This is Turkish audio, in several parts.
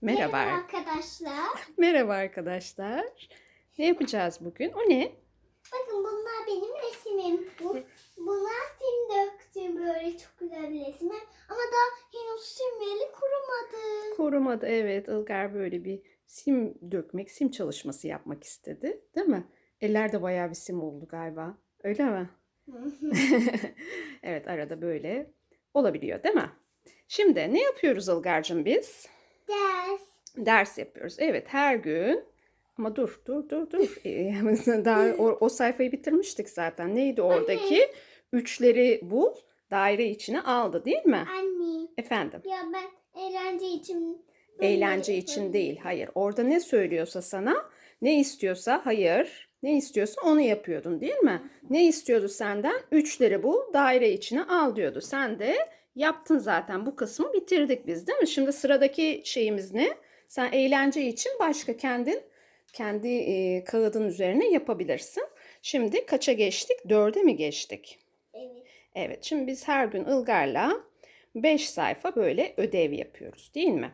Merhaba. arkadaşlar. Merhaba arkadaşlar. Ne yapacağız bugün? O ne? Bakın bunlar benim resimim. Bu, bunlar sim döktüğüm böyle çok güzel bir resim. Ama daha henüz simleri kurumadı. Korumadı. Evet, Ilgar böyle bir sim dökmek, sim çalışması yapmak istedi. Değil mi? Ellerde bayağı bir sim oldu galiba. Öyle mi? evet, arada böyle olabiliyor, değil mi? Şimdi ne yapıyoruz Ilgar'cığım biz? Ders. Ders yapıyoruz. Evet, her gün. Ama dur, dur, dur, dur. Ee, Daha o, o sayfayı bitirmiştik zaten. Neydi oradaki? Üçleri bul, daire içine aldı, değil mi? Anne. Efendim. Ya ben eğlence için Eğlence için değil. Hayır. Orada ne söylüyorsa sana, ne istiyorsa hayır, ne istiyorsa onu yapıyordun değil mi? Ne istiyordu senden? Üçleri bul, daire içine al diyordu. Sen de yaptın zaten. Bu kısmı bitirdik biz değil mi? Şimdi sıradaki şeyimiz ne? Sen eğlence için başka kendin kendi e, kağıdın üzerine yapabilirsin. Şimdi kaça geçtik? Dörde mi geçtik? Evet. Evet, şimdi biz her gün Ilgar'la 5 sayfa böyle ödev yapıyoruz değil mi?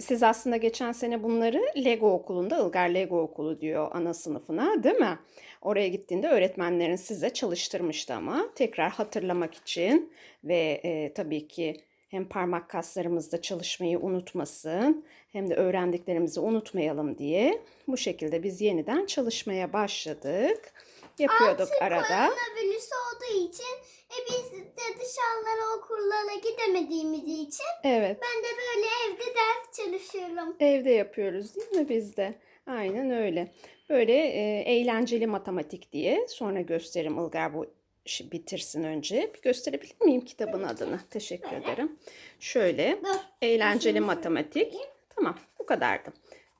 Siz aslında geçen sene bunları Lego okulunda, Ilgar Lego okulu diyor ana sınıfına değil mi? Oraya gittiğinde öğretmenlerin size çalıştırmıştı ama tekrar hatırlamak için ve e, tabii ki hem parmak kaslarımızda çalışmayı unutmasın hem de öğrendiklerimizi unutmayalım diye bu şekilde biz yeniden çalışmaya başladık. Yapıyorduk arada. Koronavirüs olduğu için e biz de dışarılara okullara gidemediğimiz için Evet. ben de böyle evde ders çalışıyorum. Evde yapıyoruz değil mi biz de? Aynen öyle. Böyle e, eğlenceli matematik diye sonra gösteririm Ilgar bu işi bitirsin önce. Bir gösterebilir miyim kitabın adını? Teşekkür Böyle. ederim. Şöyle Dur. eğlenceli şunu matematik. göstereyim. Tamam bu kadardı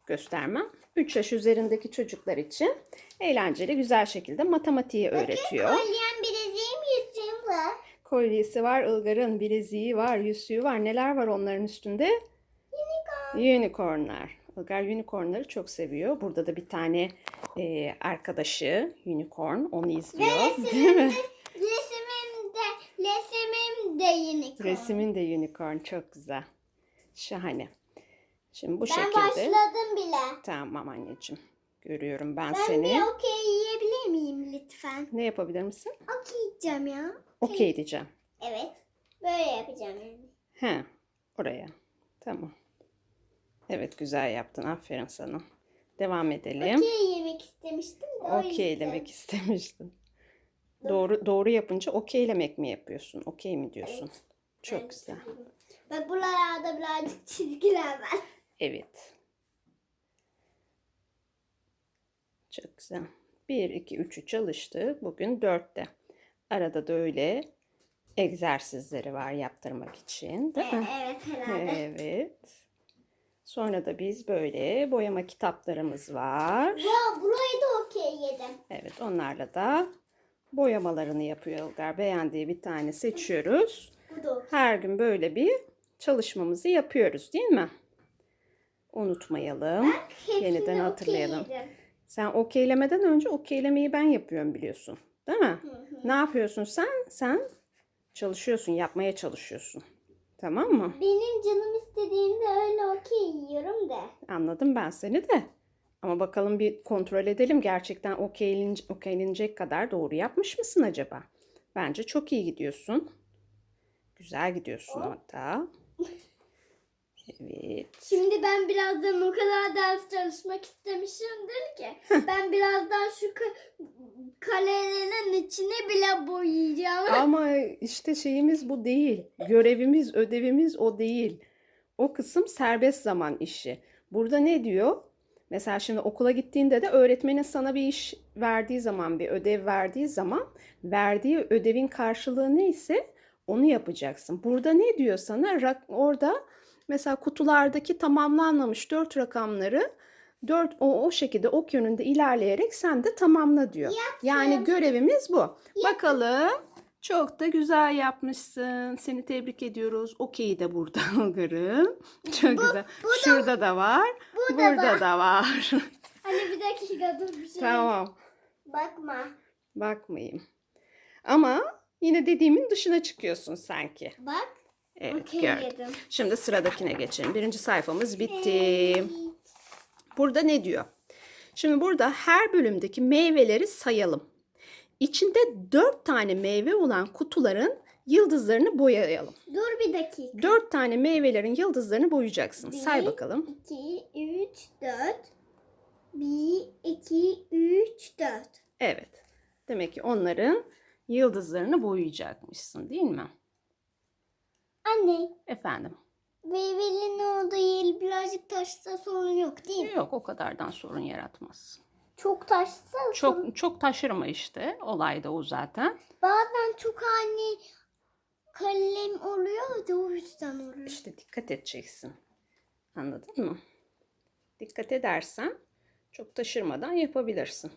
göstermem. 3 yaş üzerindeki çocuklar için eğlenceli güzel şekilde matematiği öğretiyor. Kolyem bileziğim var. Kolyesi var, Ilgar'ın bileziği var, yüzüğü var. Neler var onların üstünde? Unicornlar. Ilgar unicornları çok seviyor. Burada da bir tane e, arkadaşı unicorn onu izliyor. Değil mi? Resimim de, resimim de yeni koy. Resmin de unicorn çok güzel. Şahane. Şimdi bu Ben şekilde. başladım bile. Tamam anneciğim. Görüyorum ben, Ben seni. bir okey yiyebilir miyim lütfen? Ne yapabilir misin? Okey yiyeceğim ya. Okey diyeceğim. Evet. Böyle yapacağım yani. He, oraya. Tamam. Evet güzel yaptın. Aferin sana. Devam edelim. Okey yemek istemiştim de o Okey yüzden. demek istemiştim. Doğru doğru yapınca okeylemek mi yapıyorsun? Okey mi diyorsun? Çok Ben güzel. Bak buralarda birazcık çizgiler var. Evet. Çok güzel. 1, 2, 3'ü çalıştı. Bugün 4'te. Arada da öyle egzersizleri var yaptırmak için. Değil mi? evet herhalde. Evet. Sonra da biz böyle boyama kitaplarımız var. Ya burayı da okey yedim. Evet, onlarla da boyamalarını yapıyor Ilgar. Beğendiği bir tane seçiyoruz. Bu da okey. Her gün böyle bir çalışmamızı yapıyoruz, değil mi? Unutmayalım. Hepsini Yeniden okey hatırlayalım. yedim. Sen okeylemeden önce okeylemeyi ben yapıyorum biliyorsun. Değil mi? Hı. Ne yapıyorsun sen? Sen çalışıyorsun, yapmaya çalışıyorsun. Tamam mı? Benim canım istediğimde öyle okey yiyorum da. Anladım ben seni de. Ama bakalım bir kontrol edelim. Gerçekten okeylenecek, okeylenecek kadar doğru yapmış mısın acaba? Bence çok iyi gidiyorsun. Güzel gidiyorsun hatta. Evet. Şimdi ben birazdan o kadar ders çalışmak istemişimdir ki. ben birazdan şu ka- kalelerin içine bile boyayacağım. Ama işte şeyimiz bu değil. Görevimiz, ödevimiz o değil. O kısım serbest zaman işi. Burada ne diyor? Mesela şimdi okula gittiğinde de öğretmenin sana bir iş verdiği zaman, bir ödev verdiği zaman verdiği ödevin karşılığı neyse onu yapacaksın. Burada ne diyor sana? Orada mesela kutulardaki tamamlanmamış dört rakamları dört o, o şekilde ok yönünde ilerleyerek sen de tamamla diyor. Yani görevimiz bu. Bakalım. Çok da güzel yapmışsın. Seni tebrik ediyoruz. Okey de burada Ilgar'ım. Çok güzel. Şurada da var. bu da burada da var. Hani bir dakika dur bir şey. tamam. Bakma. Bakmayayım. Ama yine dediğimin dışına çıkıyorsun sanki. Bak. Evet Okey gördüm. yedim. Şimdi sıradakine geçelim. Birinci sayfamız bitti. Burada ne diyor? Şimdi burada her bölümdeki meyveleri sayalım. İçinde dört tane meyve olan kutuların yıldızlarını boyayalım. Dur bir dakika. Dört tane meyvelerin yıldızlarını boyayacaksın. Say bakalım. 2, 3, 4. 1, 2, 3, 4. Evet. Demek ki onların yıldızlarını boyayacakmışsın değil mi? Anne, Efendim. meyvenin olduğu yer birazcık taşsa sorun yok değil mi? Yok o kadardan sorun yaratmaz. Çok taşsa sorun. Çok çok taşırma işte. Olay da o zaten. Bazen çok ani kalem oluyor da o yüzden oluyor. İşte dikkat edeceksin. Anladın mı? Dikkat edersen çok taşırmadan yapabilirsin.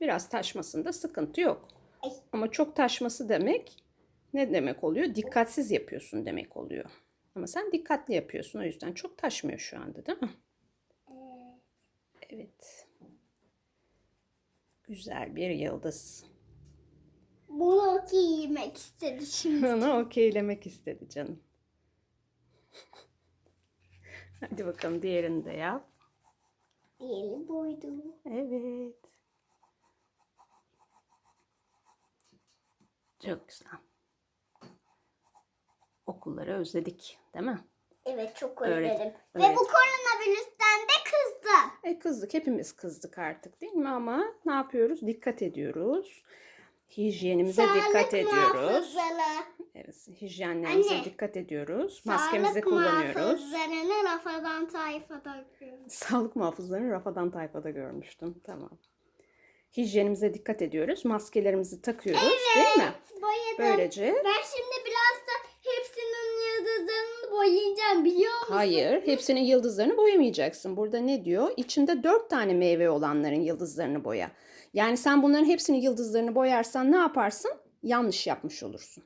Biraz taşmasında sıkıntı yok. Ay. Ama çok taşması demek ne demek oluyor? Dikkatsiz yapıyorsun demek oluyor. Ama sen dikkatli yapıyorsun o yüzden çok taşmıyor şu anda değil mi? Evet. Güzel bir yıldız. Bunu okey yemek istedi şimdi. Onu okeylemek istedi canım. Hadi bakalım diğerini de yap. Diğeri buydu. Evet. Çok güzel. Okulları özledik, değil mi? Evet çok Öğret- özledim. Ve öğret- bu koronavirüsten de kızdım. E kızdık, hepimiz kızdık artık değil mi? Ama ne yapıyoruz? Dikkat ediyoruz. Hijyenimize dikkat ediyoruz. Evet, hijyenlerimize Anne. dikkat ediyoruz. Maskemizi Sağlık kullanıyoruz. muhafızlarını rafadan tayfada görüyoruz. Sağlık muhafızlarını rafadan tayfada görmüştüm. Tamam. Hijyenimize dikkat ediyoruz. Maskelerimizi takıyoruz değil mi? Boyadım. Böylece Ben şimdi boyayacağım biliyor musun? Hayır, hepsinin yıldızlarını boyamayacaksın. Burada ne diyor? İçinde dört tane meyve olanların yıldızlarını boya. Yani sen bunların hepsinin yıldızlarını boyarsan ne yaparsın? Yanlış yapmış olursun.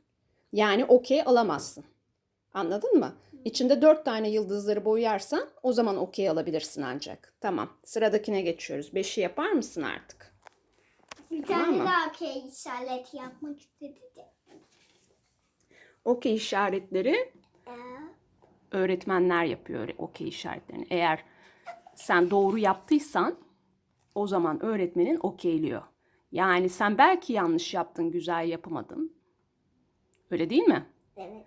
Yani okey alamazsın. Anladın mı? İçinde dört tane yıldızları boyarsan o zaman okey alabilirsin ancak. Tamam. Sıradakine geçiyoruz. Beşi yapar mısın artık? Bir Tamam tane mı? daha okey işareti yapmak istedi de. Okey işaretleri öğretmenler yapıyor okey işaretlerini. Eğer sen doğru yaptıysan o zaman öğretmenin okeyliyor. Yani sen belki yanlış yaptın, güzel yapamadın. Öyle değil mi? evet.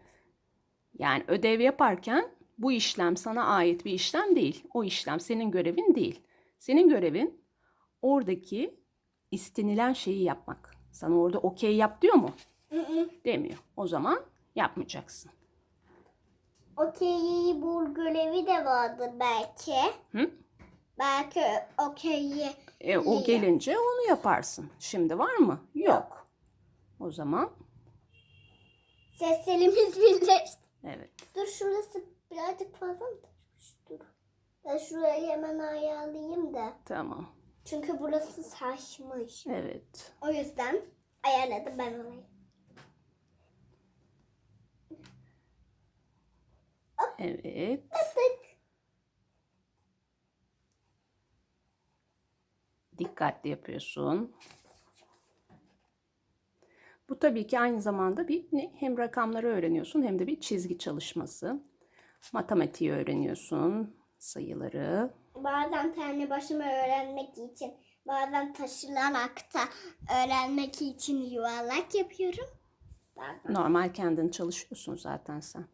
Yani ödev yaparken bu işlem sana ait bir işlem değil. O işlem senin görevin değil. Senin görevin oradaki istenilen şeyi yapmak. Sana orada okey yap diyor mu? Demiyor. O zaman yapmayacaksın. Okey bul görevi de vardı belki. Hı? Belki okey'i E, o gelince onu yaparsın. Şimdi var mı? Yok. O zaman seslerimiz birleşti. evet. Dur şurası birazcık fazla mı taşmış? Dur. Ben şurayı hemen ayarlayayım da. Tamam. Çünkü burası saçmış. Evet. O yüzden ayarladım ben orayı. Evet. Dikkatli yapıyorsun. Bu tabii ki aynı zamanda bir ne- hem rakamları öğreniyorsun hem de bir çizgi çalışması. Matematiği öğreniyorsun, sayıları. Bazen tane başıma öğrenmek için, bazen taşınarak da öğrenmek için yuvarlak yapıyorum. Bazen. Normal kendin çalışıyorsun zaten sen.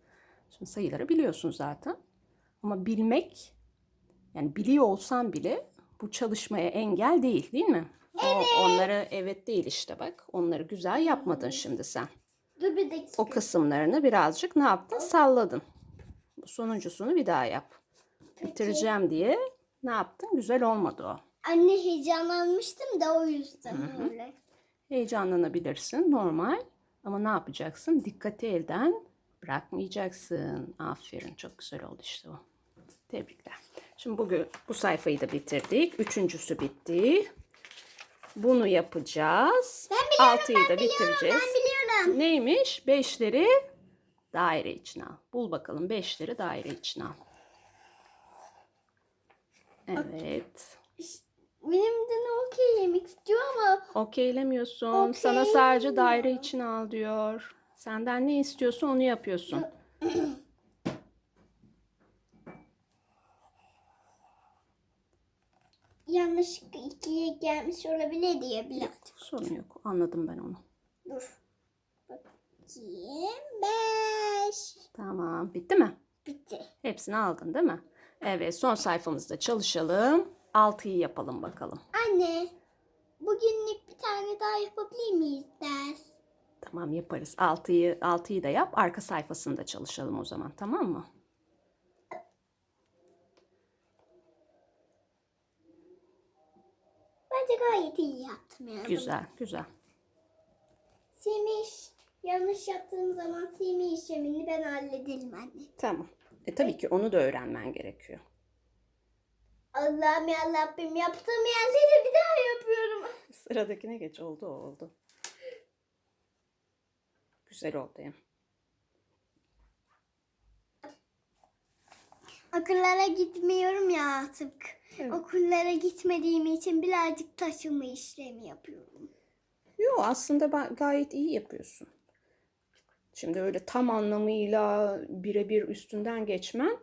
Şimdi sayıları biliyorsun zaten. Ama bilmek yani biliyor olsan bile bu çalışmaya engel değil değil mi? O, onları evet değil işte bak. Onları güzel yapmadın şimdi sen. Dur bir dakika. O kısımlarını birazcık ne yaptın? Salladın. Bu sonuncusunu bir daha yap. Bitireceğim diye ne yaptın? Güzel olmadı o. Anne heyecanlanmıştım da o yüzden öyle. Heyecanlanabilirsin normal. Ama ne yapacaksın? Dikkati elden bırakmayacaksın. Aferin çok güzel oldu işte o. Tebrikler. Şimdi bugün bu sayfayı da bitirdik. Üçüncüsü bitti. Bunu yapacağız. Altıyı da bitireceğiz. Ben biliyorum. Neymiş? Beşleri daire içine al. Bul bakalım beşleri daire içine al. Evet. Benim de okey yemek istiyor ama Okeylemiyorsun. Okeylemiyor. Sana sadece daire içine al diyor. Senden ne istiyorsa onu yapıyorsun. Yanlışlıkla ikiye gelmiş olabilir diye birazcık. Sorun yok. Anladım ben onu. Dur. Bakayım. Beş. Tamam. Bitti mi? Bitti. Hepsini aldın değil mi? Evet. Son sayfamızda çalışalım. 6'yı yapalım bakalım. Anne. Bugünlük bir tane daha yapabilir miyiz ders? Tamam yaparız. 6'yı 6'yı da yap. Arka sayfasında çalışalım o zaman. Tamam mı? Bence gayet iyi yaptım yani. Güzel, güzel. Silme iş. Yanlış yaptığım zaman silme işlemini ben hallederim anne. Tamam. E tabii ki onu da öğrenmen gerekiyor. Allah'ım ya Rabbim yaptığım yerleri bir daha yapıyorum. Sıradakine geç. Oldu o oldu. Güzel oldu ya. Okullara gitmiyorum ya artık. Evet. Okullara gitmediğim için birazcık taşıma işlemi yapıyorum. Yo aslında ben gayet iyi yapıyorsun. Şimdi öyle tam anlamıyla birebir üstünden geçmen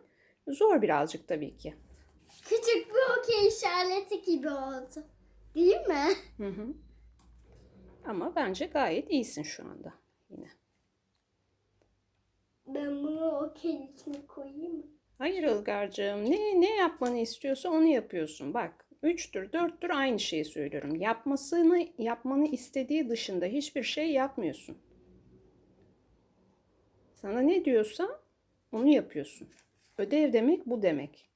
zor birazcık tabii ki. Küçük bir okey işareti gibi oldu. Değil mi? Hı hı. Ama bence gayet iyisin şu anda. Ben bunu okey içine koyayım mı? Hayır Ilgar'cığım ne, ne yapmanı istiyorsa onu yapıyorsun. Bak üçtür dörttür aynı şeyi söylüyorum. Yapmasını yapmanı istediği dışında hiçbir şey yapmıyorsun. Sana ne diyorsa onu yapıyorsun. Ödev demek bu demek.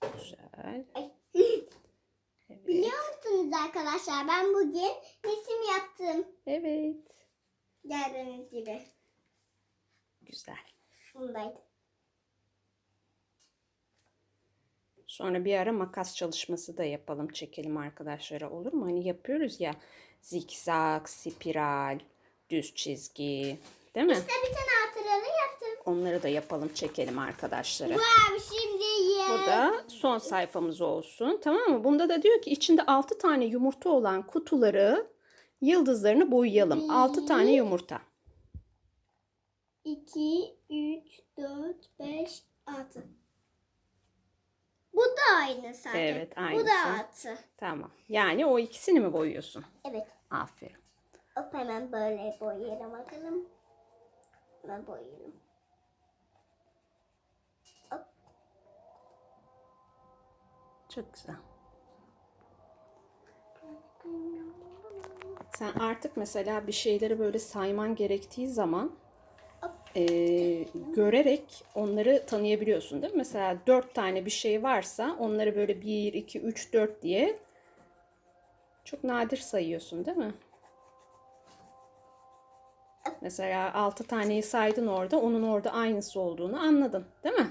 Güzel. Biliyor musunuz arkadaşlar ben bugün resim yaptım. Evet. Gördüğünüz gibi. Güzel. Bundaydı. Sonra bir ara makas çalışması da yapalım, çekelim arkadaşlara olur mu? Hani yapıyoruz ya zikzak, spiral, düz çizgi, değil mi? İşte bir tane hatıralı yaptım. Onları da yapalım, çekelim arkadaşlara. Wow şimdi. Bu da son sayfamız olsun. Tamam mı? Bunda da diyor ki içinde 6 tane yumurta olan kutuları yıldızlarını boyayalım. 6 tane yumurta. 2, 3, 4, 5, 6. Bu da aynı zaten. Evet, Bu aynısı. da 6. Tamam. Yani o ikisini mi boyuyorsun? Evet. Aferin. Hop hemen böyle boyayalım bakalım. Hemen boyayalım. Çok güzel. Sen artık mesela bir şeyleri böyle sayman gerektiği zaman eee, görerek onları tanıyabiliyorsun değil mi? Mesela dört tane bir şey varsa onları böyle bir, iki, üç, dört diye çok nadir sayıyorsun değil mi? Mesela altı taneyi saydın orada, onun orada aynısı olduğunu anladın değil mi?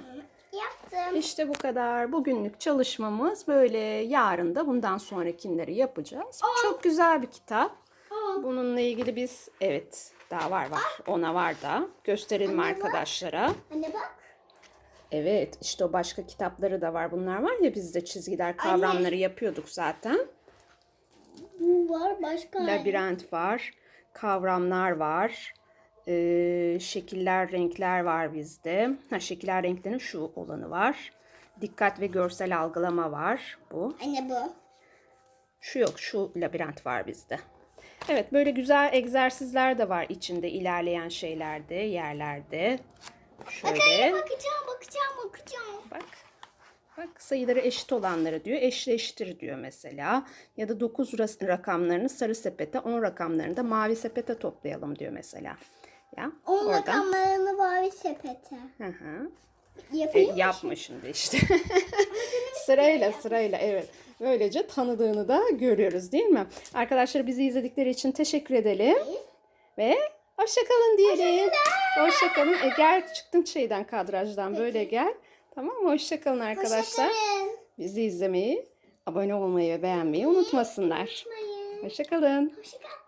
İşte bu kadar. Bugünlük çalışmamız böyle. Yarın da bundan sonrakileri yapacağız. Çok güzel bir kitap. Aa, Bununla ilgili biz evet daha var var. Ona var da. Gösterelim Anne bak. arkadaşlara. Anne bak. Evet işte o başka kitapları da var. Bunlar var ya biz de çizgiler kavramları yapıyorduk zaten. Bu var başka. Labirent var. Kavramlar var. Ee, şekiller, renkler var bizde. Ha, şekiller, renklerin şu olanı var. Dikkat ve görsel algılama var bu. Anne bu. Şu yok, şu labirent var bizde. Evet, böyle güzel egzersizler de var içinde ilerleyen şeylerde, yerlerde. Şöyle Bakacağım bakacağım bakacağım. bak. Bak sayıları eşit olanları diyor. Eşleştir diyor mesela. Ya da 9 rakamlarını sarı sepete, 10 rakamlarını da mavi sepete toplayalım diyor mesela. Ya On oradan. rakamlarını mavi sepete. Hı hı. E, Yapayım mı? yapma şimdi işte. sırayla sırayla evet. Böylece tanıdığını da görüyoruz değil mi? Arkadaşlar bizi izledikleri için teşekkür edelim. Ve hoşçakalın diyelim. Hoşçakalın. E, gel çıktın şeyden kadrajdan böyle gel. Tamam mı? Hoşçakalın arkadaşlar. Hoşçakalın. Bizi izlemeyi, abone olmayı ve beğenmeyi unutmasınlar. Hoşçakalın. Hoşçakalın.